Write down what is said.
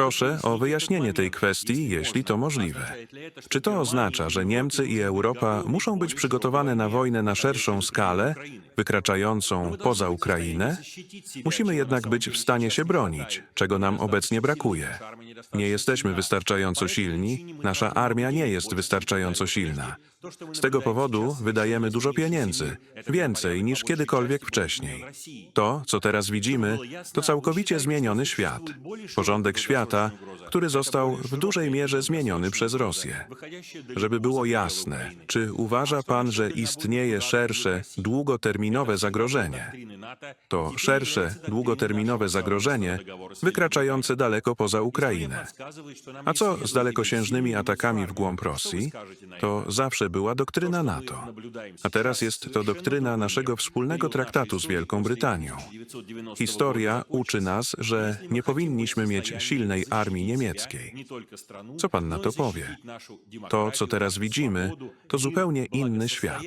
Proszę o wyjaśnienie tej kwestii, jeśli to możliwe. Czy to oznacza, że Niemcy i Europa muszą być przygotowane na wojnę na szerszą skalę, wykraczającą poza Ukrainę? Musimy jednak być w stanie się bronić, czego nam obecnie brakuje. Nie jesteśmy wystarczająco silni, nasza armia nie jest wystarczająco silna. Z tego powodu wydajemy dużo pieniędzy, więcej niż kiedykolwiek wcześniej. To, co teraz widzimy, to całkowicie zmieniony świat. Porządek świata, który został w dużej mierze zmieniony przez Rosję. Żeby było jasne, czy uważa pan, że istnieje szersze, długoterminowe zagrożenie? To szersze, długoterminowe zagrożenie, wykraczające daleko poza Ukrainę. A co z dalekosiężnymi atakami w głąb Rosji? To zawsze była doktryna NATO. A teraz jest to doktryna naszego wspólnego traktatu z Wielką Brytanią. Historia uczy nas, że nie powinniśmy mieć silnej armii niemieckiej. Co pan na to powie? To, co teraz widzimy, to zupełnie inny świat.